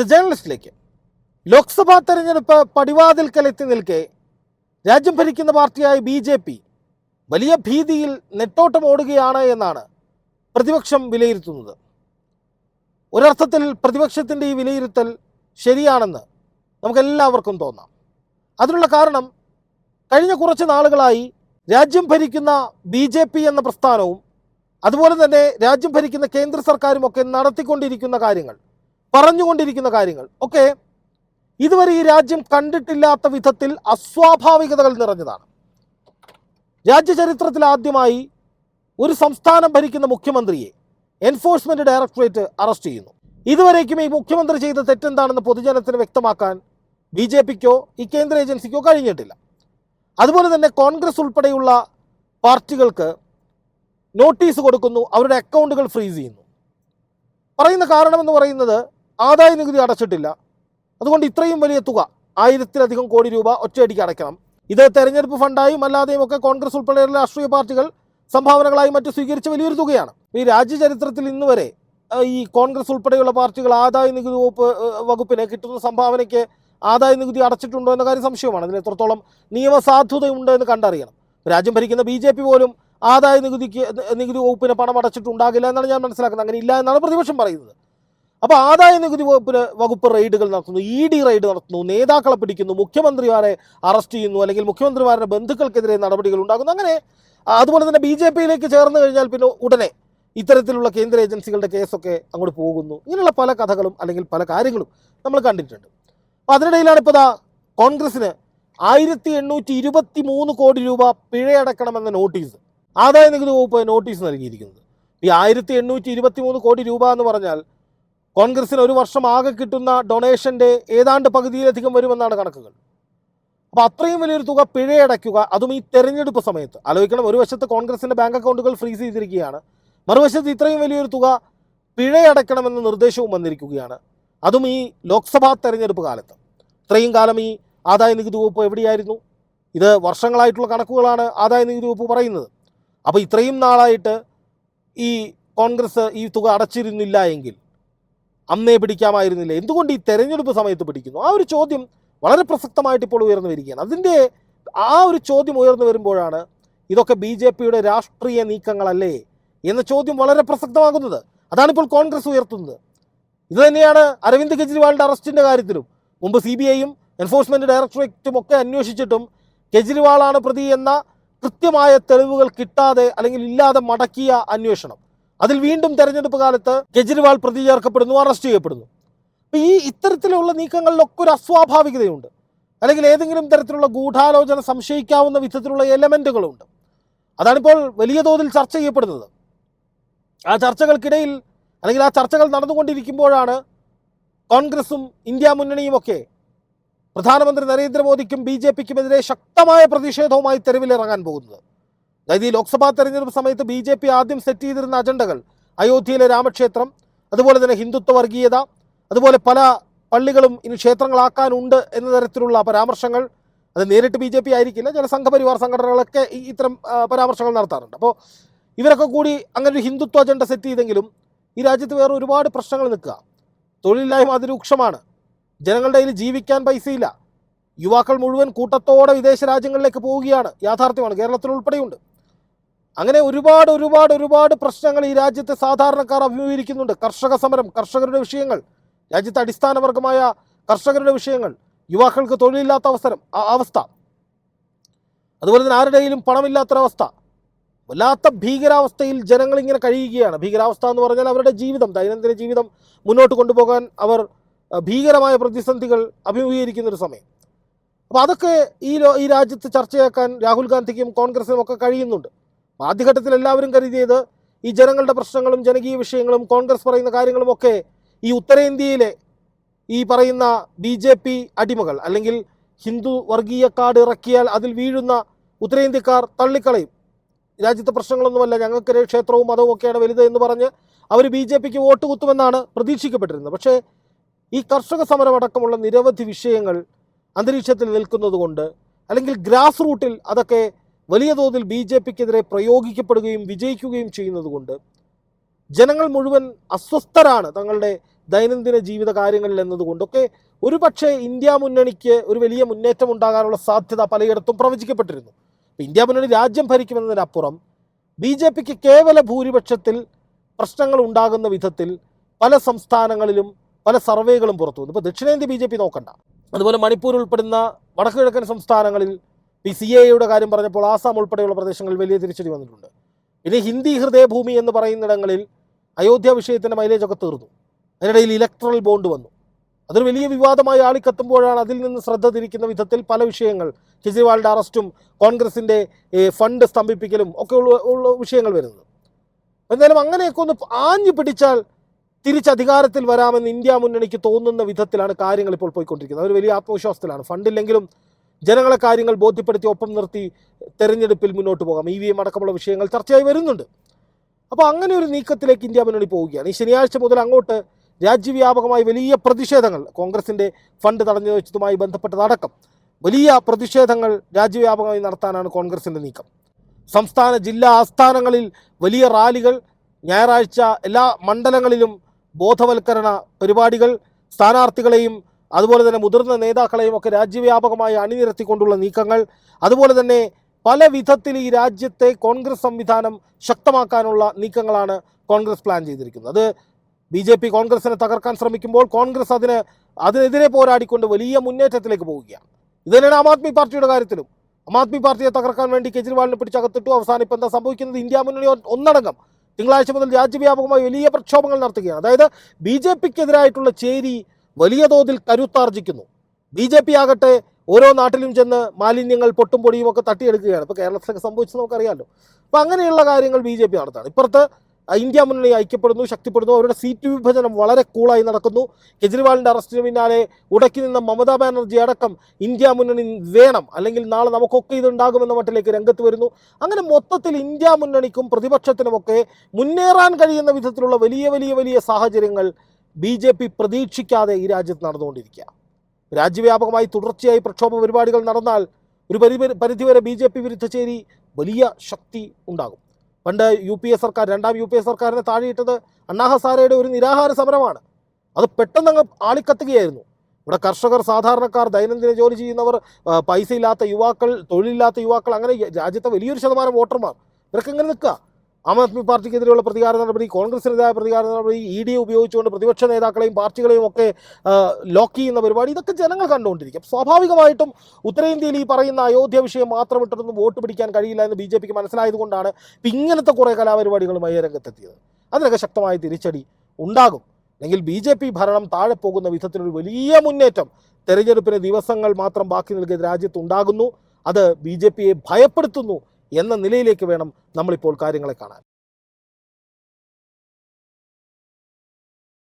The ജേർണലിസ്റ്റിലേക്ക് Lok Sabha തെരഞ്ഞെടുപ്പ് പടിവാതിൽക്കലെത്തി നിൽക്കെ രാജ്യം ഭരിക്കുന്ന പാർട്ടിയായ ബി ജെ പി വലിയ ഭീതിയിൽ നെട്ടോട്ടം ഓടുകയാണ് എന്നാണ് പ്രതിപക്ഷം വിലയിരുത്തുന്നത്. ഒരർത്ഥത്തിൽ പ്രതിപക്ഷത്തിന്റെ ഈ വിലയിരുത്തൽ ശരിയാണെന്ന് നമുക്കെല്ലാവർക്കും തോന്നാം. അതിനുള്ള കാരണം കഴിഞ്ഞ കുറച്ച് നാളുകളായി രാജ്യം ഭരിക്കുന്ന ബി ജെ പി എന്ന പ്രസ്ഥാനവും അതുപോലെ തന്നെ രാജ്യം ഭരിക്കുന്ന കേന്ദ്ര സർക്കാരും ഒക്കെ നടത്തിക്കൊണ്ടിരിക്കുന്ന കാര്യങ്ങൾ പറഞ്ഞുകൊണ്ടിരിക്കുന്ന കാര്യങ്ങൾ. ഒക്കെ ഇതുവരെ ഈ രാജ്യം കണ്ടിട്ടില്ലാത്ത വിധത്തിൽ അസ്വാഭാവികതകൾ നിറഞ്ഞതാണ്. രാജ്യചരിത്രത്തിൽ ആദ്യമായി ഒരു സംസ്ഥാനം ഭരിക്കുന്ന മുഖ്യമന്ത്രിയെ എൻഫോഴ്സ്മെന്റ് ഡയറക്ടറേറ്റ് അറസ്റ്റ് ചെയ്യുന്നു. ഇതുവരേക്കും ഈ മുഖ്യമന്ത്രി ചെയ്ത തെറ്റെന്താണെന്ന് പൊതുജനത്തിന് വ്യക്തമാക്കാൻ ബി ജെ പിക്കോ ഈ കേന്ദ്ര ഏജൻസിക്കോ കഴിഞ്ഞിട്ടില്ല. അതുപോലെ തന്നെ കോൺഗ്രസ് ഉൾപ്പെടെയുള്ള പാർട്ടികൾക്ക് നോട്ടീസ് കൊടുക്കുന്നു അവരുടെ അക്കൗണ്ടുകൾ ഫ്രീസ് ചെയ്യുന്നു. പറയുന്ന കാരണമെന്ന് പറയുന്നത് ആദായ നികുതി അടച്ചിട്ടില്ല. അതുകൊണ്ട് ഇത്രയും വലിയ തുക ആയിരത്തിലധികം കോടി രൂപ ഒറ്റയടിക്ക് അടയ്ക്കണം. ഇത് തെരഞ്ഞെടുപ്പ് ഫണ്ടായും അല്ലാതെയും ഒക്കെ കോൺഗ്രസ് ഉൾപ്പെടെയുള്ള രാഷ്ട്രീയ പാർട്ടികൾ സംഭാവനകളായി മറ്റു സ്വീകരിച്ച വലിയൊരു തുകയാണ്. ഈ രാജ്യചരിത്രത്തിൽ ഇന്ന് വരെ ഈ കോൺഗ്രസ് ഉൾപ്പെടെയുള്ള പാർട്ടികൾ ആദായ നികുതി വകുപ്പ് വകുപ്പിന് കിട്ടുന്ന സംഭാവനയ്ക്ക് ആദായ നികുതി അടച്ചിട്ടുണ്ടോ എന്ന കാര്യം സംശയമാണ്. അതിൽ എത്രത്തോളം നിയമസാധുതയുണ്ട് എന്ന് കണ്ടറിയണം. രാജ്യം ഭരിക്കുന്ന ബി പോലും ആദായ നികുതിക്ക് നികുതി വകുപ്പിന് പണം അടച്ചിട്ടുണ്ടാകില്ല എന്നാണ് ഞാൻ മനസ്സിലാക്കുന്നത്. അങ്ങനെ ഇല്ല എന്നാണ് പ്രതിപക്ഷം പറയുന്നത്. അപ്പോൾ ആദായ നികുതി വകുപ്പിന് വകുപ്പ് റെയ്ഡുകൾ നടത്തുന്നു ഇ ഡി റെയ്ഡ് നടത്തുന്നു നേതാക്കളെ പിടിക്കുന്നു മുഖ്യമന്ത്രിമാരെ അറസ്റ്റ് ചെയ്യുന്നു അല്ലെങ്കിൽ മുഖ്യമന്ത്രിമാരുടെ ബന്ധുക്കൾക്കെതിരെ നടപടികൾ ഉണ്ടാകുന്നു അങ്ങനെ അതുപോലെ തന്നെ ബി ജെ പിയിലേക്ക് ചേർന്ന് കഴിഞ്ഞാൽ പിന്നെ ഉടനെ ഇത്തരത്തിലുള്ള കേന്ദ്ര ഏജൻസികളുടെ കേസൊക്കെ അങ്ങോട്ട് പോകുന്നു. ഇങ്ങനെയുള്ള പല കഥകളും അല്ലെങ്കിൽ പല കാര്യങ്ങളും നമ്മൾ കണ്ടിട്ടുണ്ട്. അപ്പോൾ അതിനിടയിലാണ് ഇപ്പോൾ കോൺഗ്രസിന് ആയിരത്തി എണ്ണൂറ്റി ഇരുപത്തി മൂന്ന് കോടി രൂപ പിഴയടക്കണമെന്ന നോട്ടീസ് ആദായ നികുതി വകുപ്പ് നോട്ടീസ് നൽകിയിരിക്കുന്നത്. ഈ ആയിരത്തി എണ്ണൂറ്റി ഇരുപത്തി മൂന്ന് കോടി രൂപ എന്ന് പറഞ്ഞാൽ കോൺഗ്രസിന് ഒരു വർഷം ആകെ കിട്ടുന്ന ഡൊണേഷന്റെ ഏതാണ്ട് പകുതിയിലധികം വരുമെന്നാണ് കണക്കുകൾ. അപ്പോൾ അത്രയും വലിയൊരു തുക പിഴയടയ്ക്കുക അതും ഈ തെരഞ്ഞെടുപ്പ് സമയത്ത്. ആലോചിക്കണം ഒരു വശത്ത് കോൺഗ്രസിന്റെ ബാങ്ക് അക്കൗണ്ടുകൾ ഫ്രീസ് ചെയ്തിരിക്കുകയാണ് മറുവശത്ത് ഇത്രയും വലിയൊരു തുക പിഴയടയ്ക്കണമെന്ന നിർദ്ദേശവും വന്നിരിക്കുകയാണ്. അതും ഈ ലോക്സഭാ തെരഞ്ഞെടുപ്പ് കാലത്ത്. ഇത്രയും കാലം ഈ ആദായ നികുതി വകുപ്പ് എവിടെയായിരുന്നു? ഇത് വർഷങ്ങളായിട്ടുള്ള കണക്കുകളാണ് ആദായ നികുതി വകുപ്പ് പറയുന്നത്. അപ്പോൾ ഇത്രയും നാളായിട്ട് ഈ കോൺഗ്രസ് ഈ തുക അടച്ചിരുന്നില്ല എങ്കിൽ അന്നേ പിടിക്കാമായിരുന്നില്ല. എന്തുകൊണ്ട് ഈ തെരഞ്ഞെടുപ്പ് സമയത്ത് പിടിക്കുന്നു? ആ ഒരു ചോദ്യം വളരെ പ്രസക്തമായിട്ട് ഇപ്പോൾ ഉയർന്നു വരികയാണ്. അതിന്റെ ആ ഒരു ചോദ്യം ഉയർന്നു വരുമ്പോഴാണ് ഇതൊക്കെ ബി ജെ പിയുടെ രാഷ്ട്രീയ നീക്കങ്ങളല്ലേ എന്ന ചോദ്യം വളരെ പ്രസക്തമാകുന്നത്. അതാണ് ഇപ്പോൾ കോൺഗ്രസ് ഉയർത്തുന്നത്. ഇത് തന്നെയാണ് അരവിന്ദ് കെജ്രിവാളിന്റെ അറസ്റ്റിന്റെ കാര്യത്തിലും. മുമ്പ് സി ബി ഐയും എൻഫോഴ്സ്മെന്റ് ഡയറക്ടറേറ്റും ഒക്കെ അന്വേഷിച്ചിട്ടും കെജ്രിവാളാണ് പ്രതി എന്ന കൃത്യമായ തെളിവുകൾ കിട്ടാതെ അല്ലെങ്കിൽ ഇല്ലാതെ മടക്കിയ അന്വേഷണം. അതിൽ വീണ്ടും തെരഞ്ഞെടുപ്പ് കാലത്ത് കെജ്രിവാൾ പ്രതി ചേർക്കപ്പെടുന്നു അറസ്റ്റ് ചെയ്യപ്പെടുന്നു. അപ്പൊ ഈ ഇത്തരത്തിലുള്ള നീക്കങ്ങളിലൊക്കെ ഒരു അസ്വാഭാവികതയുണ്ട്. അല്ലെങ്കിൽ ഏതെങ്കിലും തരത്തിലുള്ള ഗൂഢാലോചന സംശയിക്കാവുന്ന വിധത്തിലുള്ള എലമെന്റുകളുണ്ട്. അതാണിപ്പോൾ വലിയ തോതിൽ ചർച്ച ചെയ്യപ്പെടുന്നത്. ആ ചർച്ചകൾക്കിടയിൽ അല്ലെങ്കിൽ ആ ചർച്ചകൾ നടന്നുകൊണ്ടിരിക്കുമ്പോഴാണ് കോൺഗ്രസും ഇന്ത്യ മുന്നണിയും ഒക്കെ പ്രധാനമന്ത്രി നരേന്ദ്രമോദിക്കും ബി ജെ പിക്കുമെതിരെ ശക്തമായ പ്രതിഷേധവുമായി തെരുവിലിറങ്ങാൻ പോകുന്നത്. അതായത് ഈ ലോക്സഭാ തെരഞ്ഞെടുപ്പ് സമയത്ത് ബി ജെ പി ആദ്യം സെറ്റ് ചെയ്തിരുന്ന അജണ്ടകൾ അയോധ്യയിലെ രാമക്ഷേത്രം അതുപോലെ തന്നെ ഹിന്ദുത്വ വർഗീയത അതുപോലെ പല പള്ളികളും ഇനി ക്ഷേത്രങ്ങളാക്കാനുണ്ട് എന്ന തരത്തിലുള്ള പരാമർശങ്ങൾ. അത് നേരിട്ട് ബി ജെ പി ആയിരിക്കില്ല ചില സംഘപരിവാർ സംഘടനകളൊക്കെ ഈ ഇത്തരം പരാമർശങ്ങൾ നടത്താറുണ്ട്. അപ്പോൾ ഇവരൊക്കെ കൂടി അങ്ങനെ ഒരു ഹിന്ദുത്വ അജണ്ട സെറ്റ് ചെയ്തെങ്കിലും ഈ രാജ്യത്ത് വേറെ ഒരുപാട് പ്രശ്നങ്ങൾ നിൽക്കുക. തൊഴിലില്ലായ്മ അതിരൂക്ഷമാണ്. ജനങ്ങളുടെ കയ്യിൽ ജീവിക്കാൻ പൈസയില്ല. യുവാക്കൾ മുഴുവൻ കൂട്ടത്തോടെ വിദേശ രാജ്യങ്ങളിലേക്ക് പോവുകയാണ്. യാഥാർത്ഥ്യമാണ്. കേരളത്തിൽ ഉൾപ്പെടെയുണ്ട്. അങ്ങനെ ഒരുപാട് ഒരുപാട് ഒരുപാട് പ്രശ്നങ്ങൾ ഈ രാജ്യത്തെ സാധാരണക്കാർ അഭിമുഖീകരിക്കുന്നുണ്ട്. കർഷക സമരം കർഷകരുടെ വിഷയങ്ങൾ രാജ്യത്തെ അടിസ്ഥാനവർഗമായ കർഷകരുടെ വിഷയങ്ങൾ യുവാക്കൾക്ക് തൊഴിലില്ലാത്ത അവസരം അവസ്ഥ. അതുപോലെ തന്നെ ആരുടെയിലും പണമില്ലാത്തൊരവസ്ഥ. വല്ലാത്ത ഭീകരാവസ്ഥയിൽ ജനങ്ങൾ ഇങ്ങനെ കഴിയുകയാണ്. ഭീകരാവസ്ഥ എന്ന് പറഞ്ഞാൽ അവരുടെ ജീവിതം ദൈനംദിന ജീവിതം മുന്നോട്ട് കൊണ്ടുപോകാൻ അവർ ഭീകരമായ പ്രതിസന്ധികൾ അഭിമുഖീകരിക്കുന്ന ഒരു സമയം. അപ്പോൾ അതൊക്കെ ഈ ഈ രാജ്യത്ത് ചർച്ചയാക്കാൻ രാഹുൽ ഗാന്ധിക്കും കോൺഗ്രസിനും ഒക്കെ കഴിയുന്നുണ്ട്. ആദ്യഘട്ടത്തിൽ എല്ലാവരും കരുതിയത് ഈ ജനങ്ങളുടെ പ്രശ്നങ്ങളും ജനകീയ വിഷയങ്ങളും കോൺഗ്രസ് പറയുന്ന കാര്യങ്ങളുമൊക്കെ ഈ ഉത്തരേന്ത്യയിലെ ഈ പറയുന്ന ബി ജെ പി അടിമകൾ അല്ലെങ്കിൽ ഹിന്ദു വർഗീയ കാർഡ് ഇറക്കിയാൽ അതിൽ വീഴുന്ന ഉത്തരേന്ത്യക്കാർ തള്ളിക്കളയും. രാജ്യത്തെ പ്രശ്നങ്ങളൊന്നുമല്ല ഞങ്ങൾക്ക് ക്ഷേത്രവും മതവും ഒക്കെയാണ് വലുത് എന്ന് പറഞ്ഞ് അവർ ബി ജെ പിക്ക് വോട്ട് കുത്തുമെന്നാണ് പ്രതീക്ഷിക്കപ്പെട്ടിരുന്നത്. പക്ഷേ ഈ കർഷക സമരമടക്കമുള്ള നിരവധി വിഷയങ്ങൾ അന്തരീക്ഷത്തിൽ നിൽക്കുന്നത് കൊണ്ട് അല്ലെങ്കിൽ ഗ്രാസ് റൂട്ടിൽ അതൊക്കെ വലിയ തോതിൽ ബി ജെ പിക്കെതിരെ പ്രയോഗിക്കപ്പെടുകയും വിജയിക്കുകയും ചെയ്യുന്നതുകൊണ്ട് ജനങ്ങൾ മുഴുവൻ അസ്വസ്ഥരാണ് തങ്ങളുടെ ദൈനംദിന ജീവിത കാര്യങ്ങളിൽ എന്നതുകൊണ്ടൊക്കെ ഒരുപക്ഷെ ഇന്ത്യ മുന്നണിക്ക് ഒരു വലിയ മുന്നേറ്റം ഉണ്ടാകാനുള്ള സാധ്യത പലയിടത്തും പ്രവചിക്കപ്പെട്ടിരുന്നു. ഇന്ത്യ മുന്നണി രാജ്യം ഭരിക്കുമെന്നതിനപ്പുറം ബി ജെ പിക്ക് കേവല ഭൂരിപക്ഷത്തിൽ പ്രശ്നങ്ങൾ ഉണ്ടാകുന്ന വിധത്തിൽ പല സംസ്ഥാനങ്ങളിലും പല സർവേകളും പുറത്തു വന്നു ഇപ്പോൾ ദക്ഷിണേന്ത്യ ബി ജെ പി നോക്കണ്ട. അതുപോലെ മണിപ്പൂർ ഉൾപ്പെടുന്ന വടക്കു കിഴക്കൻ സംസ്ഥാനങ്ങളിൽ ഈ സി എയുടെ കാര്യം പറഞ്ഞപ്പോൾ ആസാം ഉൾപ്പെടെയുള്ള പ്രദേശങ്ങളിൽ വലിയ തിരിച്ചടി വന്നിട്ടുണ്ട്. പിന്നെ ഹിന്ദി ഹൃദയഭൂമി എന്ന് പറയുന്നിടങ്ങളിൽ അയോധ്യ വിഷയത്തിന്റെ മൈലേജ് ഒക്കെ തീർന്നു. അതിനിടയിൽ ഇലക്ട്രൽ ബോണ്ട് വന്നു. അതൊരു വലിയ വിവാദമായി ആളിക്കത്തുമ്പോഴാണ് അതിൽ നിന്ന് ശ്രദ്ധ തിരിക്കുന്ന വിധത്തിൽ പല വിഷയങ്ങൾ കെജ്രിവാളിന്റെ അറസ്റ്റും കോൺഗ്രസിന്റെ ഫണ്ട് സ്തംഭിപ്പിക്കലും ഒക്കെ ഉള്ള ഉള്ള വിഷയങ്ങൾ വരുന്നത്. എന്തായാലും അങ്ങനെയൊക്കെ ഒന്ന് ആഞ്ഞു പിടിച്ചാൽ തിരിച്ച് അധികാരത്തിൽ വരാമെന്ന് ഇന്ത്യ മുന്നണിക്ക് തോന്നുന്ന വിധത്തിലാണ് കാര്യങ്ങൾ ഇപ്പോൾ പോയിക്കൊണ്ടിരിക്കുന്നത്. അവർ വലിയ ആത്മവിശ്വാസത്തിലാണ്. ഫണ്ടില്ലെങ്കിലും ജനങ്ങളെ കാര്യങ്ങൾ ബോധ്യപ്പെടുത്തി ഒപ്പം നിർത്തി തെരഞ്ഞെടുപ്പിൽ മുന്നോട്ട് പോകാം. ഇ വി എം അടക്കമുള്ള വിഷയങ്ങൾ ചർച്ചയായി വരുന്നുണ്ട്. അപ്പോൾ അങ്ങനെ ഒരു നീക്കത്തിലേക്ക് ഇന്ത്യ മുന്നണി പോവുകയാണ്. ഈ ശനിയാഴ്ച മുതൽ അങ്ങോട്ട് രാജ്യവ്യാപകമായി വലിയ പ്രതിഷേധങ്ങൾ കോൺഗ്രസിന്റെ ഫണ്ട് തടഞ്ഞു വെച്ചതുമായി ബന്ധപ്പെട്ടതടക്കം വലിയ പ്രതിഷേധങ്ങൾ രാജ്യവ്യാപകമായി നടത്താനാണ് കോൺഗ്രസിന്റെ നീക്കം. സംസ്ഥാന ജില്ലാ ആസ്ഥാനങ്ങളിൽ വലിയ റാലികൾ ഞായറാഴ്ച എല്ലാ മണ്ഡലങ്ങളിലും ബോധവൽക്കരണ പരിപാടികൾ സ്ഥാനാർത്ഥികളെയും അതുപോലെ തന്നെ മുതിർന്ന നേതാക്കളെയും ഒക്കെ രാജ്യവ്യാപകമായി അണിനിരത്തിക്കൊണ്ടുള്ള നീക്കങ്ങൾ അതുപോലെ തന്നെ പല വിധത്തിൽ ഈ രാജ്യത്തെ കോൺഗ്രസ് സംവിധാനം ശക്തമാക്കാനുള്ള നീക്കങ്ങളാണ് കോൺഗ്രസ് പ്ലാൻ ചെയ്തിരിക്കുന്നത്. അത് ബി ജെ പി കോൺഗ്രസിനെ തകർക്കാൻ ശ്രമിക്കുമ്പോൾ കോൺഗ്രസ് അതിന് അതിനെതിരെ പോരാടിക്കൊണ്ട് വലിയ മുന്നേറ്റത്തിലേക്ക് പോവുകയാണ്. ഇത് തന്നെയാണ് ആം ആദ്മി പാർട്ടിയുടെ കാര്യത്തിലും. ആം ആദ്മി പാർട്ടിയെ തകർക്കാൻ വേണ്ടി കെജ്രിവാളിനെ പിടിച്ചകത്തിട്ടു അവസാനം ഇപ്പം എന്താ സംഭവിക്കുന്നത്? ഇന്ത്യ മുന്നണി ഒന്നടങ്കം തിങ്കളാഴ്ച മുതൽ രാജ്യവ്യാപകമായി വലിയ പ്രക്ഷോഭങ്ങൾ നടത്തുകയാണ്. അതായത് ബി ജെ പിക്കെതിരായിട്ടുള്ള ചേരി വലിയ തോതിൽ കരുത്താർജിക്കുന്നു. ബി ജെ പി ആകട്ടെ ഓരോ നാട്ടിലും ചെന്ന് മാലിന്യങ്ങൾ പൊട്ടും പൊടിയും ഒക്കെ തട്ടിയെടുക്കുകയാണ്. ഇപ്പോൾ കേരളത്തിലൊക്കെ സംഭവിച്ചത് നമുക്കറിയാമല്ലോ അപ്പോൾ അങ്ങനെയുള്ള കാര്യങ്ങൾ ബി ജെ പി നടത്താണ്. ഇപ്പുറത്ത് ഇന്ത്യ മുന്നണി ഐക്യപ്പെടുന്നു ശക്തിപ്പെടുന്നു. അവരുടെ സീറ്റ് വിഭജനം വളരെ കൂളായി നടക്കുന്നു. കെജ്രിവാളിന്റെ അറസ്റ്റിന് പിന്നാലെ ഉടക്കി നിന്ന മമതാ ബാനർജി അടക്കം ഇന്ത്യ മുന്നണി വേണം. അല്ലെങ്കിൽ നാളെ നമുക്കൊക്കെ ഇതുണ്ടാകുമെന്ന മട്ടിലേക്ക് രംഗത്ത് വരുന്നു. അങ്ങനെ മൊത്തത്തിൽ ഇന്ത്യ മുന്നണിക്കും പ്രതിപക്ഷത്തിനുമൊക്കെ മുന്നേറാൻ കഴിയുന്ന വിധത്തിലുള്ള വലിയ വലിയ വലിയ സാഹചര്യങ്ങൾ ബി ജെ പി പ്രതീക്ഷിക്കാതെ ഈ രാജ്യത്ത് നടന്നുകൊണ്ടിരിക്കുക. രാജ്യവ്യാപകമായി തുടർച്ചയായി പ്രക്ഷോഭ പരിപാടികൾ നടന്നാൽ ഒരു പരി പരിധിവരെ ബി ജെ പി വിരുദ്ധ ചേരി വലിയ ശക്തി ഉണ്ടാകും. പണ്ട് യു പി എ സർക്കാർ രണ്ടാം യു പി എ സർക്കാരിനെ താഴെയിട്ടത് അണ്ണാഹസാരയുടെ ഒരു നിരാഹാര സമരമാണ്. അത് പെട്ടെന്ന് അങ്ങ് ആളിക്കത്തുകയായിരുന്നു. ഇവിടെ കർഷകർ സാധാരണക്കാർ ദൈനംദിന ജോലി ചെയ്യുന്നവർ പൈസയില്ലാത്ത യുവാക്കൾ തൊഴിലില്ലാത്ത യുവാക്കൾ അങ്ങനെ രാജ്യത്തെ വലിയൊരു ശതമാനം വോട്ടർമാർ. ഇവരൊക്കെ ഇങ്ങനെ നിൽക്കുക? ആം ആദ്മി പാർട്ടിക്കെതിരെയുള്ള പ്രതികാര നടപടി കോൺഗ്രസിനെതിരായ പ്രതികാര നടപടി ഇ ഡി ഉപയോഗിച്ചുകൊണ്ട് പ്രതിപക്ഷ നേതാക്കളെയും പാർട്ടികളെയും ഒക്കെ ലോക്ക് ചെയ്യുന്ന പരിപാടി. ഇതൊക്കെ ജനങ്ങൾ കണ്ടുകൊണ്ടിരിക്കും. സ്വാഭാവികമായിട്ടും ഉത്തരേന്ത്യയിൽ ഈ പറയുന്ന അയോധ്യ വിഷയം മാത്രം ഇട്ടൊന്നും വോട്ട് പിടിക്കാൻ കഴിയില്ല എന്ന് ബി ജെ പിക്ക് മനസ്സിലായതുകൊണ്ടാണ് ഇങ്ങനത്തെ കുറേ കലാപരിപാടികളുമായി രംഗത്തെത്തിയത്. അതിനൊക്കെ ശക്തമായ തിരിച്ചടി ഉണ്ടാകും. അല്ലെങ്കിൽ ബി ജെ പി ഭരണം താഴെ പോകുന്ന വിധത്തിലൊരു വലിയ മുന്നേറ്റം തെരഞ്ഞെടുപ്പിന് ദിവസങ്ങൾ മാത്രം ബാക്കി നിൽക്കുന്ന രാജ്യത്തുണ്ടാകുന്നു. അത് ബി ജെ പിയെ ഭയപ്പെടുത്തുന്നു എന്ന നിലയിലേക്ക് വേണം നമ്മളിപ്പോൾ കാര്യങ്ങളെ കാണാൻ.